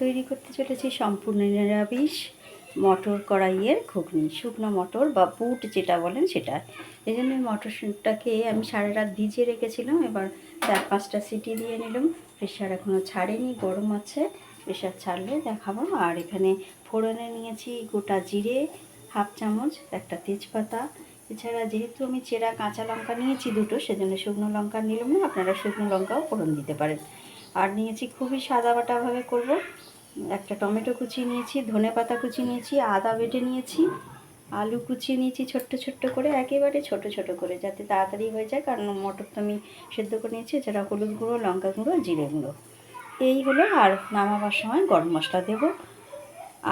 তৈরি করতে চলেছি সম্পূর্ণ নিরামিষ মটর কড়াইয়ের ঘুগনি, শুকনো মটর বা বুট যেটা বলেন সেটা। এই জন্য মটরটাকে আমি সারা রাত ভিজিয়ে রেখেছিলাম, এবার চার পাঁচটা সিটি দিয়ে নিলাম। প্রেশার এখনও ছাড়েনি, গরম আছে প্রেশার ছাড়লে দেখাবো। আর এখানে ফোড়নে নিয়েছি গোটা জিরে, হাফ চামচ, একটা তেজপাতা। এছাড়া যেহেতু আমি চেরা কাঁচা লঙ্কা নিয়েছি দুটো, সেজন্য শুকনো লঙ্কা নিলাম না, আপনারা শুকনো লঙ্কাও ফোড়ন দিতে পারেন। আর নিয়েছি খুবই সাদা বাটাভাবে করব। একটা টমেটো কুচি নিয়েছি, ধনে পাতা কুচি নিয়েছি, আদা বেটে নিয়েছি, আলু কুচিয়ে নিয়েছি ছোট্ট ছোট্ট করে, একেবারে ছোট ছোট করে যাতে তাড়াতাড়ি হয়ে যায়, কারণ মটর তো আমি সেদ্ধ করে নিয়েছি, এছাড়া হলুদ গুঁড়ো, লঙ্কা গুঁড়ো, জিরে গুঁড়ো। এই হলো আর নামাবার সময় গরম মশলা দেব।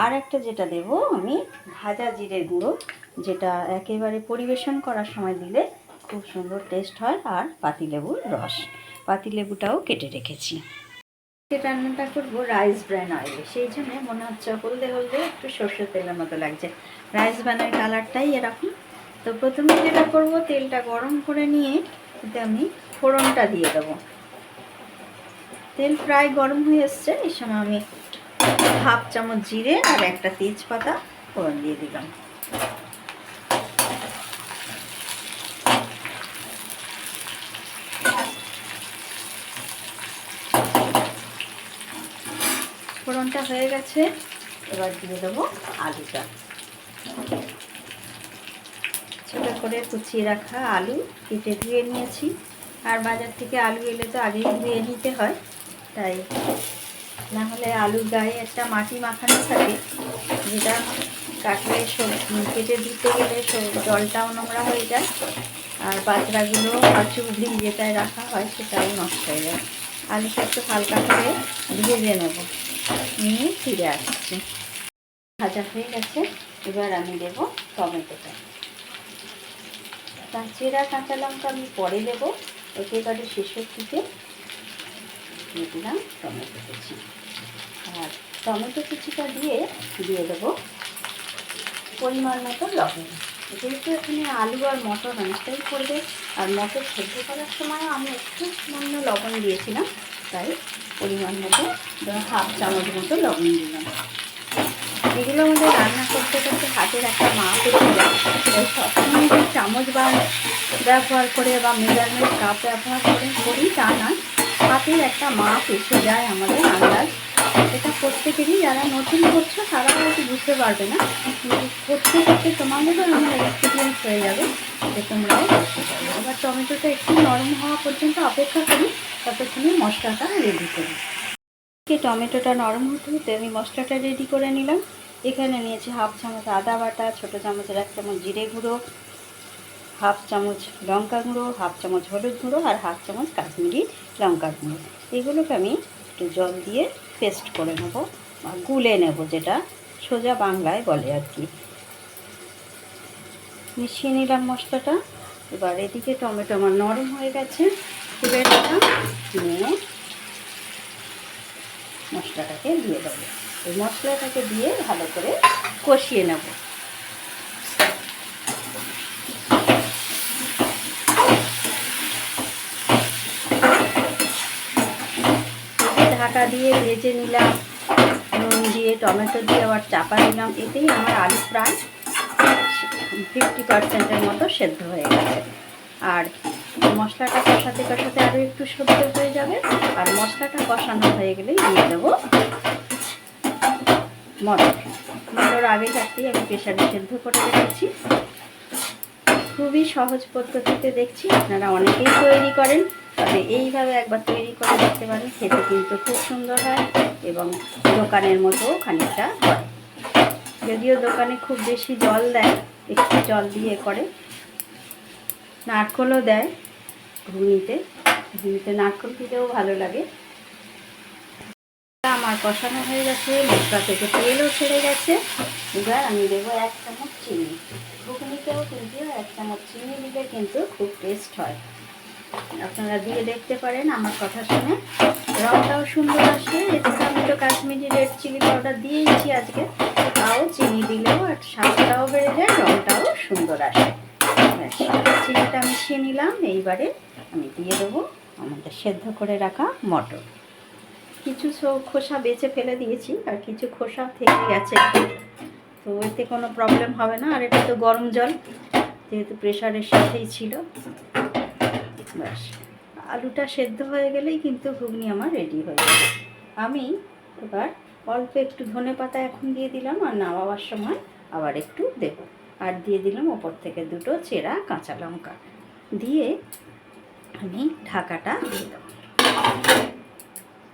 আর একটা যেটা দেব আমি, ভাজা জিরে গুঁড়ো, যেটা একেবারে পরিবেশন করার সময় দিলে খুব সুন্দর টেস্ট হয় আর পাতিলেবুর রস। পাতিলেবুটাও কেটে রেখেছি। রান্নাটা করব রাইস ব্র্যান অয়েলে। সেই জন্য মনে হচ্ছে হলদে হলদে একটু সর্ষের তেলের মতো লাগছে। রাইস ব্র্যানের কালারটাই এরকম। তো প্রথমে যেটা করব, তেলটা গরম করে নিয়ে এতে আমি ফোড়নটা দিয়ে দেবো। তেল প্রায় গরম হয়ে এসছে। এই সময় আমি হাফ চামচ জিরে আর একটা তেজপাতা ফোড়ন দিয়ে দিলাম। ফোড়নটা হয়ে গেছে, এবার দিয়ে দেবো আলুটা। ছোটো করে কুচিয়ে রাখা আলু, কেটে ধুয়ে নিয়েছি। আর বাজার থেকে আলু এলে তো আগেই ধুয়ে নিতে হয়, তাই না হলে আলুর গায়ে একটা মাটি মাখানো থাকে, যেটা কাটলে কেটে ধুতে গেলে জলটাও নোংরা হয়ে যায়। আর বাজরাগুলো চুবড়ি যেটায় রাখা হয় সেটাও নষ্ট হয়ে যায়। আলুটা একটু হালকা করে ভেজে নেব। নিয়ে ফিরে আসছি। ভাজা হয়ে গেছে, এবার আমি দেবো টমেটোটা। তার চেরা কাঁচা লঙ্কা আমি পরে দেবো একেবারে শেষের দিকে দিয়ে দিলাম টমেটো কুচি। আর টমেটো কুচিটা দিয়ে দিয়ে দেবো পরিমাণ মতো লবণ। যেহেতু এখানে আলু আর মটর অনেকটাই করবে, আর মটর সেদ্ধ করার সময় আমি একটু সামান্য লবণ দিয়েছিলাম তাই পরিমাণ মতো হাফ চামচ মতো লবণ দিলাম। এগুলো আমাদের রান্না করতে করতে হাতের একটা মাপ এসে যায়। সবসময় যে চামচ বা ব্যবহার করে বা মেজারমেন্ট কাপ ব্যবহার করে করি তা নয়, হাতের একটা মাপ এসে যায় আমাদের আন্দাজ। এটা প্রত্যেকেরই, যারা নতুন করছ তারা হয়তো বুঝতে পারবে না। করতে করতে তোমাদেরও এমন এক্সপিরিয়েন্স হয়ে যাবে যে তোমরাও এবার টমেটোটা একটু নরম হওয়া পর্যন্ত অপেক্ষা করি। ততক্ষণে মশলাটা রেডি করি টমেটোটা নরম হতে হতে আমি মশলাটা রেডি করে নিলাম। এখানে নিয়েছি হাফ চামচ আদা বাটা, ছোটো চামচের এক চামচ জিরে গুঁড়ো, হাফ চামচ লঙ্কা গুঁড়ো, হাফ চামচ হলুদ গুঁড়ো আর হাফ চামচ কাশ্মীরি লঙ্কা গুঁড়ো। এগুলোকে আমি একটু জল দিয়ে পেস্ট করে নেব বা গুলে নেব, যেটা সোজা বাংলায় বলে আর কি। মিশিয়ে নিলাম মশলাটা। এবার এদিকে টমেটো আমার নরম হয়ে গেছে। নিলাম নিয়ে মশলাটাকে দিয়ে দেবো। এই মশলাটাকে দিয়ে ভালো করে কষিয়ে নেব। ঢাকা দিয়ে ভেজে নিলাম, নুন দিয়ে, টমেটো দিয়ে আবার চাপা দিলাম এতেই আমার আলু প্রায় ফিফটি পার্সেন্টের মতো সেদ্ধ হয়ে গেছে। আর মশলাটা কষাতে কষাতে আরও একটু সেদ্ধ হয়ে যাবে। আর মশলাটা কষানো হয়ে গেলেই দিয়ে দেবো মটর। মটর আগে থাকতেই আমি প্রেশারে সেদ্ধ করে রেখেছি। খুবই সহজ পদ্ধতিতে দেখছি, আপনারা অনেকেই তৈরি করেন, তবে এইভাবে একবার তৈরি করে দেখতে পারেন, খেতে কিন্তু খুব সুন্দর হয় এবং দোকানের মতো খানিকটা হয়। যদিও দোকানে খুব বেশি জল দেয়, একটু জল দিয়ে করে, নারকলও দেয় ঘুগনিতে। ঘুগনিতে নারকল দিতেও ভালো লাগে। আমার কষানো হয়ে গেছে, মশলা থেকে তেলও ছেড়ে গেছে। এবার আমি দেবো এক চামচ চিনি। ঘুগনিতেও কিন্তু এক চামচ চিনি দিলে কিন্তু খুব টেস্ট হয়। আপনারা দিয়ে দেখতে পারেন আমার কথা শুনে। রংটাও সুন্দর আসে। এদিকে আমি তো কাশ্মীরি রেড চিলি পাউডার দিয়েছি আজকে। তাও চিনি দিলেও আর স্বাদটাও বেড়ে যায়, রংটাও সুন্দর আসে। চিনিটা মিশিয়ে নিলাম। এইবারে আমি দিয়ে দেবো। আমাদের সেদ্ধ করে রাখা মটর। কিছু খোসা বেছে ফেলে দিয়েছি, আর কিছু খোসা থেকে গেছে। তো এতে কোনো প্রবলেম হবে না, আর এটা তো গরম জল, যেহেতু প্রেশারের সাথেই ছিল। ব্যাস, আলুটা সেদ্ধ হয়ে গেলেই কিন্তু ঘুগনি আমার রেডি হয়ে যাবে আমি এবার অল্প একটু ধনে পাতা এখন দিয়ে দিলাম, আর নামাবার সময় আবার একটু দেবো। আর দিয়ে দিলাম ওপর থেকে দুটো চেরা কাঁচা লঙ্কা। দিয়ে আমি ঢাকাটা দিয়ে দেবো।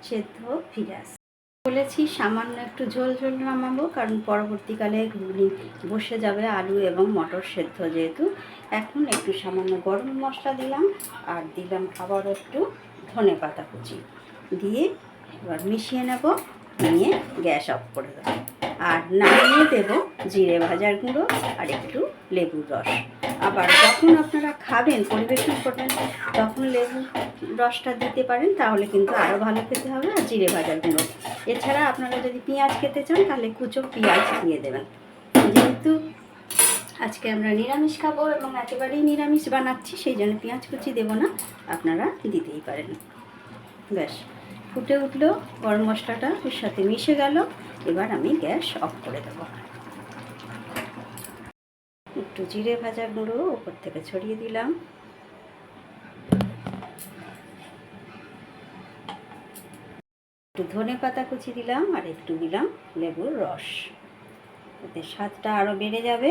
সেদ্ধ ফিরে আস। বলেছি সামান্য একটু ঝোল ঝোল নামাবো, কারণ পরবর্তীকালে ঘুগনি বসে যাবে আলু এবং মটর সেদ্ধ যেহেতু। এখন একটু সামান্য গরম মশলা দিলাম আর দিলাম আবার একটু ধনে পাতা কুচি। দিয়ে এবার মিশিয়ে নেব, নিয়ে গ্যাস অফ করে দেবো। আর নামিয়ে দেব জিরে ভাজার গুঁড়ো আর একটু লেবুর রস। আবার যখন আপনারা খাবেন, পরিবেশন করবেন, তখন লেবু রসটা দিতে পারেন, তাহলে কিন্তু আরও ভালো খেতে হবে আর জিরে ভাজার গুঁড়ো। এছাড়া আপনারা যদি পেঁয়াজ খেতে চান, তাহলে কুচো পেঁয়াজ দিয়ে দেবেন। যেহেতু আজকে আমরা নিরামিষ খাব এবং একেবারেই নিরামিষ বানাচ্ছি, সেই জন্য পেঁয়াজ কুচি দেবো না, আপনারা দিতেই পারেন। ব্যাস, ফুটে উঠল, গরম মশলাটা ওর সাথে মিশে গেল, এবার আমি গ্যাস অফ করে দেবো। একটু জিরে ভাজা গুঁড়ো উপর থেকে ছড়িয়ে দিলাম। একটু ধনে পাতা কুচি দিলাম আর একটু দিলাম লেবুর রস। এতে স্বাদটা আরও বেড়ে যাবে।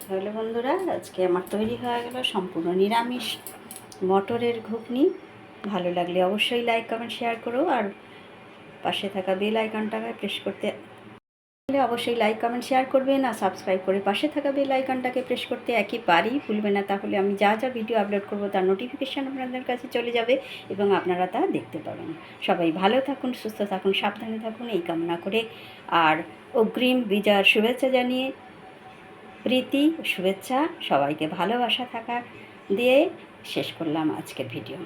তাহলে বন্ধুরা, আজকে আমার তৈরি হয়ে গেল সম্পূর্ণ নিরামিষ মটরের ঘুগনি। ভালো লাগলে অবশ্যই লাইক, কমেন্ট, শেয়ার করো আর পাশে থাকা বেল আইকনটাকে প্রেস করতে অবশ্যই লাইক কমেন্ট শেয়ার করবেন আর সাবস্ক্রাইব করে পাশে থাকা বেল আইকনটাকে প্রেস করতে একেবারেই ভুলবে না। তাহলে আমি যা যা ভিডিও আপলোড করব তার নোটিফিকেশান আপনাদের কাছে চলে যাবে এবং আপনারা তা দেখতে পাবেন। সবাই ভালো থাকুন, সুস্থ থাকুন, সাবধানে থাকুন, এই কামনা করে। আর অগ্রিম বিজয়ার শুভেচ্ছা জানিয়ে প্রীতি, শুভেচ্ছা, সবাইকে ভালোবাসা থাকা দিয়ে শেষ করলাম আজকের ভিডিও